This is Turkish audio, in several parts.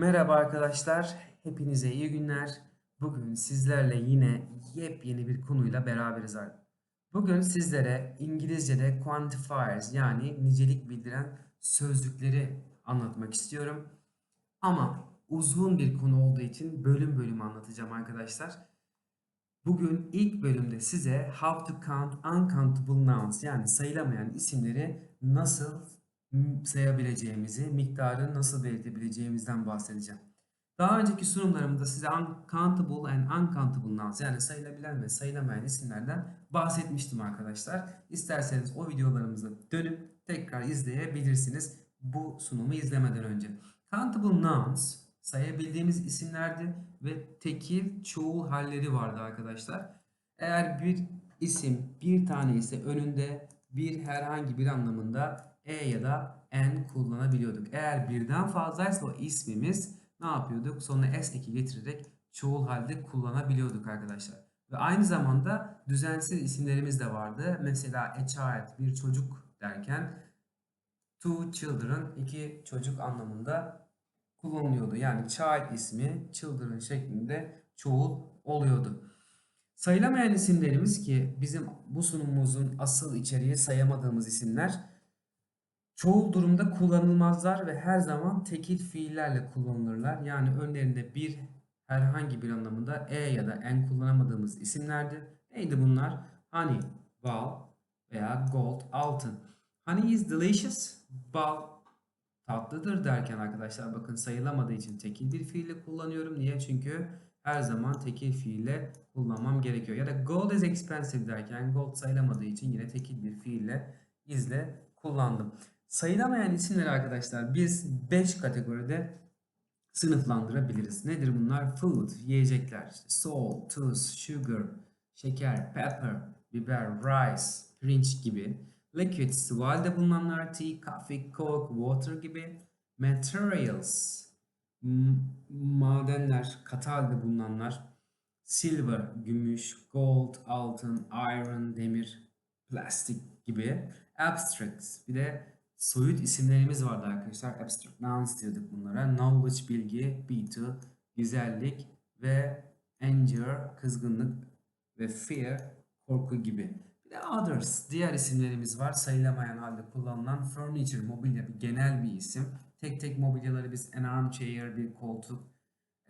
Merhaba arkadaşlar, hepinize iyi günler. Bugün sizlerle yine yepyeni bir konuyla beraberiz. Bugün sizlere İngilizce'de quantifiers yani nicelik bildiren sözcükleri anlatmak istiyorum. Ama uzun bir konu olduğu için bölüm bölüm anlatacağım arkadaşlar. Bugün ilk bölümde size how to count uncountable nouns yani sayılamayan isimleri nasıl sayabileceğimizi, miktarını nasıl belirtebileceğimizden bahsedeceğim. Daha önceki sunumlarımda size uncountable and uncountable nouns yani sayılabilen ve sayılamayan isimlerden bahsetmiştim arkadaşlar. İsterseniz o videolarımızı dönüp tekrar izleyebilirsiniz bu sunumu izlemeden önce. Countable nouns sayabildiğimiz isimlerdi ve tekil çoğul halleri vardı arkadaşlar. Eğer bir isim bir tane ise önünde bir herhangi bir anlamında e ya da n kullanabiliyorduk. Eğer birden fazlaysa o ismimiz ne yapıyorduk? Sonuna s eki getirerek çoğul halde kullanabiliyorduk arkadaşlar. Ve aynı zamanda düzensiz isimlerimiz de vardı. Mesela a child bir çocuk derken two children iki çocuk anlamında kullanılıyordu. Yani child ismi children şeklinde çoğul oluyordu. Sayılamayan isimlerimiz ki bizim bu sunumumuzun asıl içeriği sayamadığımız isimler çoğul durumda kullanılmazlar ve her zaman tekil fiillerle kullanılırlar. Yani önlerinde bir herhangi bir anlamında e ya da n kullanamadığımız isimlerdir. Neydi bunlar? Honey, bal veya gold, altın. Honey is delicious. Bal tatlıdır derken arkadaşlar bakın sayılamadığı için tekil bir fiille kullanıyorum. Niye? Çünkü her zaman tekil fiille kullanmam gerekiyor. Ya da gold is expensive derken gold sayılamadığı için yine tekil bir fiille izle kullandım. Sayılamayan isimleri arkadaşlar biz 5 kategoride sınıflandırabiliriz. Nedir bunlar? Food, yiyecekler, salt, tuz, sugar, şeker, pepper, biber, rice, pirinç gibi. Liquids, sıvı halde bulunanlar, tea, coffee, coke, water gibi. Materials, madenler, katı halde bulunanlar. Silver, gümüş, gold, altın, iron, demir, plastik gibi. Abstracts, bir de soyut isimlerimiz vardı arkadaşlar. Abstract nouns diyorduk bunlara. Knowledge, bilgi, beauty, güzellik ve anger, kızgınlık ve fear, korku gibi. Bir de others, diğer isimlerimiz var. Sayılamayan halde kullanılan furniture, mobilya bir genel bir isim. Tek tek mobilyaları biz an armchair, bir koltuk,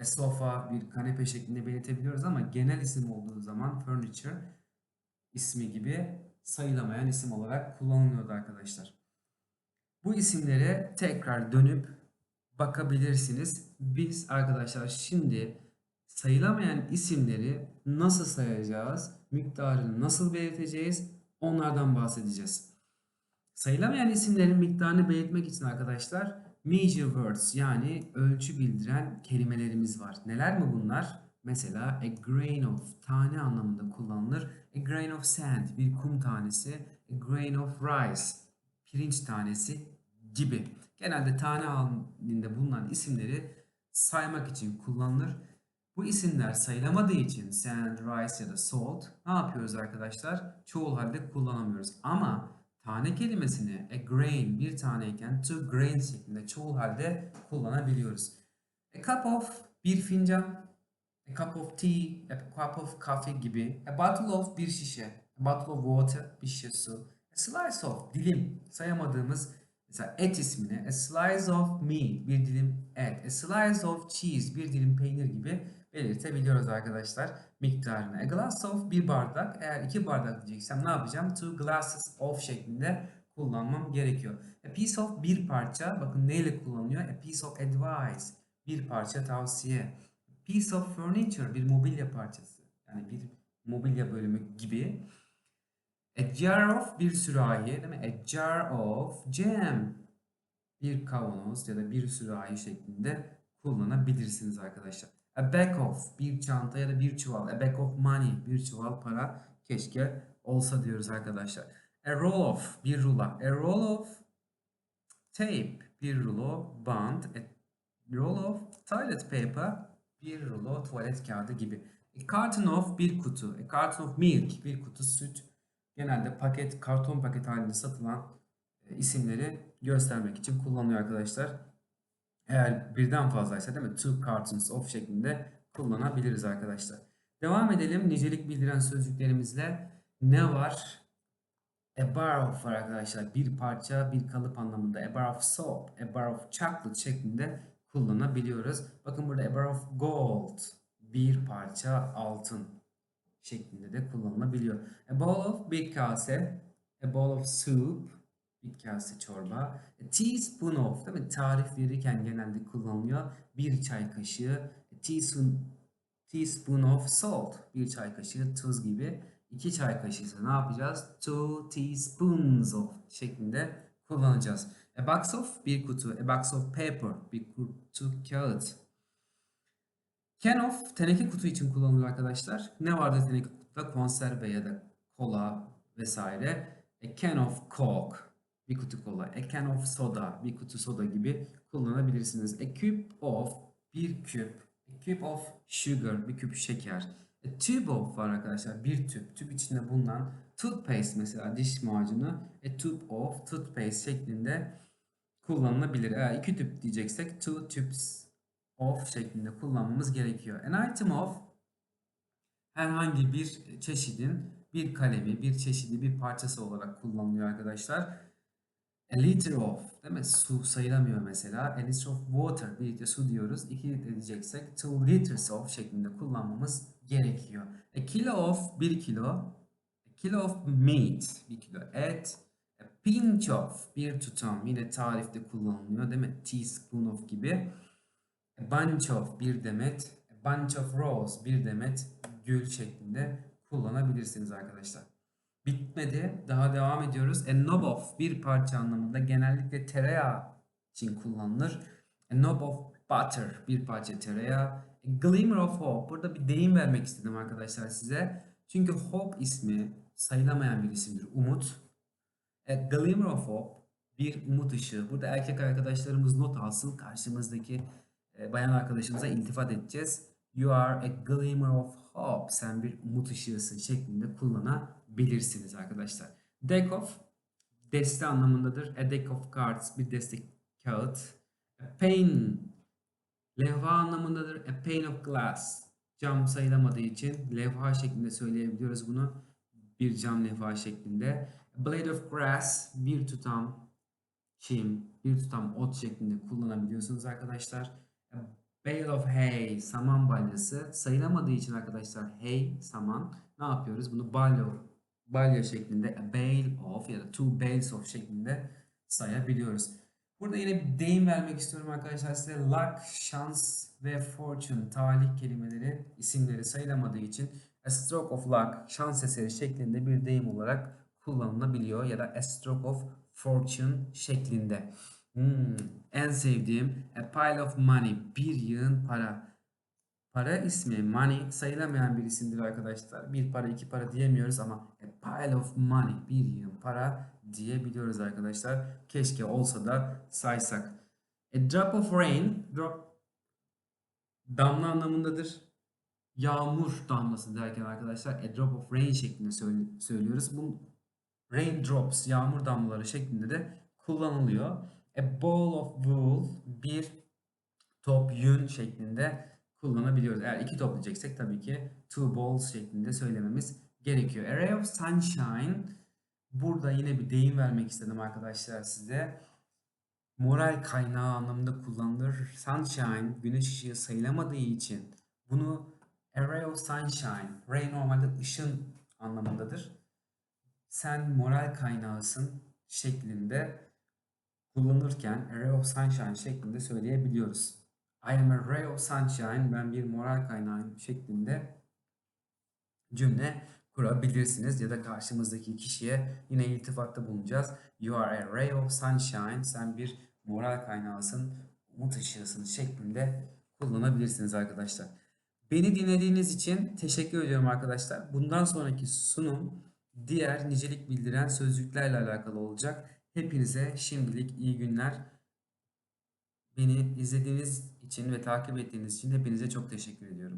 a sofa, bir kanepe şeklinde belirtebiliyoruz ama genel isim olduğu zaman furniture ismi gibi sayılamayan isim olarak kullanılıyordu arkadaşlar. Bu isimlere tekrar dönüp bakabilirsiniz. Biz arkadaşlar şimdi sayılamayan isimleri nasıl sayacağız, miktarını nasıl belirteceğiz onlardan bahsedeceğiz. Sayılamayan isimlerin miktarını belirtmek için arkadaşlar measure words yani ölçü bildiren kelimelerimiz var. Neler mi bunlar? Mesela a grain of tane anlamında kullanılır. A grain of sand bir kum tanesi. A grain of rice pirinç tanesi gibi. Genelde tane halinde bulunan isimleri saymak için kullanılır. Bu isimler sayılamadığı için sand, rice ya da salt ne yapıyoruz arkadaşlar? Çoğul halde kullanamıyoruz. Ama tane kelimesini a grain bir taneyken two grains şeklinde çoğul halde kullanabiliyoruz. A cup of bir fincan, a cup of tea, a cup of coffee gibi. A bottle of bir şişe, a bottle of water bir şişe su. Slice of dilim sayamadığımız Mesela et ismini a slice of meat bir dilim et, a slice of cheese bir dilim peynir gibi belirtebiliyoruz arkadaşlar miktarını. A glass of bir bardak. Eğer iki bardak diyeceksem ne yapacağım? Two glasses of şeklinde kullanmam gerekiyor. A piece of bir parça. Bakın neyle kullanılıyor? A piece of advice. Bir parça tavsiye. Piece of furniture. Bir mobilya parçası. Yani bir mobilya bölümü gibi. A jar of bir sürahi değil mi? A jar of jam. Bir kavanoz ya da bir sürahi şeklinde kullanabilirsiniz arkadaşlar. A bag of bir çanta ya da bir çuval. A bag of money bir çuval para keşke olsa diyoruz arkadaşlar. A roll of bir rulo. A roll of tape bir rulo band. A roll of toilet paper bir rulo tuvalet kağıdı gibi. A carton of bir kutu. A carton of milk bir kutu süt genelde paket, karton paket halinde satılan e, isimleri göstermek için kullanılıyor arkadaşlar. Eğer birden fazlaysa değil mi? Two cartons of şeklinde kullanabiliriz arkadaşlar. Devam edelim nicelik bildiren sözcüklerimizle. Ne var? A bar of var arkadaşlar. Bir parça, bir kalıp anlamında. A bar of soap, a bar of chocolate şeklinde kullanabiliyoruz. Bakın burada a bar of gold. Bir parça altın şeklinde de kullanılabiliyor. A bowl of bir kase. A bowl of soup. Bir kase çorba. A teaspoon of değil mi? Tarif verirken genelde kullanılıyor. Bir çay kaşığı. A teaspoon, teaspoon of salt. Bir çay kaşığı tuz gibi. 2 çay kaşığı ise ne yapacağız? Two teaspoons of şeklinde kullanacağız. A box of bir kutu. A box of paper bir kutu kağıt. Can of teneke kutu için kullanılıyor arkadaşlar. Ne vardı teneke kutuda? Konserve ya da kola vesaire. A can of coke bir kutu kola. A can of soda bir kutu soda gibi kullanabilirsiniz. A cube of bir küp. A cube of sugar bir küp şeker. A tube of var arkadaşlar. Bir tüp. Tüp içinde bulunan toothpaste mesela diş macunu. A tube of toothpaste şeklinde kullanılabilir. Eğer iki tüp diyeceksek two tubes of şeklinde kullanmamız gerekiyor. An item of herhangi bir çeşidin bir kalemi, bir çeşidi, bir parçası olarak kullanılıyor arkadaşlar. A liter of değil mi? Su sayılamıyor mesela. A liter of water. Bir litre su diyoruz. 2 litre diyeceksek two liters of şeklinde kullanmamız gerekiyor. A kilo of bir kilo. A kilo of meat. Bir kilo et. A pinch of bir tutam. Yine tarifte kullanılıyor değil mi? Teaspoon of gibi. A bunch of bir demet. A bunch of rose bir demet gül şeklinde kullanabilirsiniz arkadaşlar. Bitmedi. Daha devam ediyoruz. A knob of bir parça anlamında genellikle tereyağı için kullanılır. A knob of butter bir parça tereyağı. A glimmer of hope. Burada bir deyim vermek istedim arkadaşlar size. Çünkü hope ismi sayılamayan bir isimdir. Umut. A glimmer of hope bir umut ışığı. Burada erkek arkadaşlarımız not alsın. Karşımızdaki bayan arkadaşımıza iltifat edeceğiz. You are a glimmer of hope. Sen bir umut ışığısın şeklinde kullanabilirsiniz arkadaşlar. Deck of deste anlamındadır. A deck of cards bir deste kağıt. A pane levha anlamındadır. A pane of glass cam sayılamadığı için levha şeklinde söyleyebiliyoruz bunu. Bir cam levha şeklinde. A blade of grass bir tutam çim, bir tutam ot şeklinde kullanabiliyorsunuz arkadaşlar. Bale of hay, saman balyası sayılamadığı için arkadaşlar hay, saman ne yapıyoruz? Bunu balya, balya şeklinde a bale of ya da two bales of şeklinde sayabiliyoruz. Burada yine bir deyim vermek istiyorum arkadaşlar size. Luck, şans ve fortune, talih kelimeleri, isimleri sayılamadığı için a stroke of luck, şans eseri şeklinde bir deyim olarak kullanılabiliyor ya da a stroke of fortune şeklinde. Hmm, en sevdiğim a pile of money bir yığın para. Para ismi money sayılamayan bir isimdir arkadaşlar. Bir para iki para diyemiyoruz ama a pile of money bir yığın para diyebiliyoruz arkadaşlar. Keşke olsa da saysak. A drop of rain drop damla anlamındadır. Yağmur damlası derken arkadaşlar a drop of rain şeklinde söylüyoruz. Bu raindrops yağmur damlaları şeklinde de kullanılıyor. A ball of wool bir top yün şeklinde kullanabiliyoruz. Eğer iki top diyeceksek tabii ki two balls şeklinde söylememiz gerekiyor. A ray of sunshine burada yine bir deyim vermek istedim arkadaşlar size. Moral kaynağı anlamında kullanılır. Sunshine güneş ışığı sayılamadığı için bunu a ray of sunshine, ray normalde ışın anlamındadır. Sen moral kaynağısın şeklinde kullanırken ray of sunshine şeklinde söyleyebiliyoruz. I am a ray of sunshine. Ben bir moral kaynağıyım şeklinde cümle kurabilirsiniz. Ya da karşımızdaki kişiye yine iltifatta bulunacağız. You are a ray of sunshine. Sen bir moral kaynağısın, umut ışığısın şeklinde kullanabilirsiniz arkadaşlar. Beni dinlediğiniz için teşekkür ediyorum arkadaşlar. Bundan sonraki sunum diğer nicelik bildiren sözcüklerle alakalı olacak. Hepinize şimdilik iyi günler. Beni izlediğiniz için ve takip ettiğiniz için hepinize çok teşekkür ediyorum.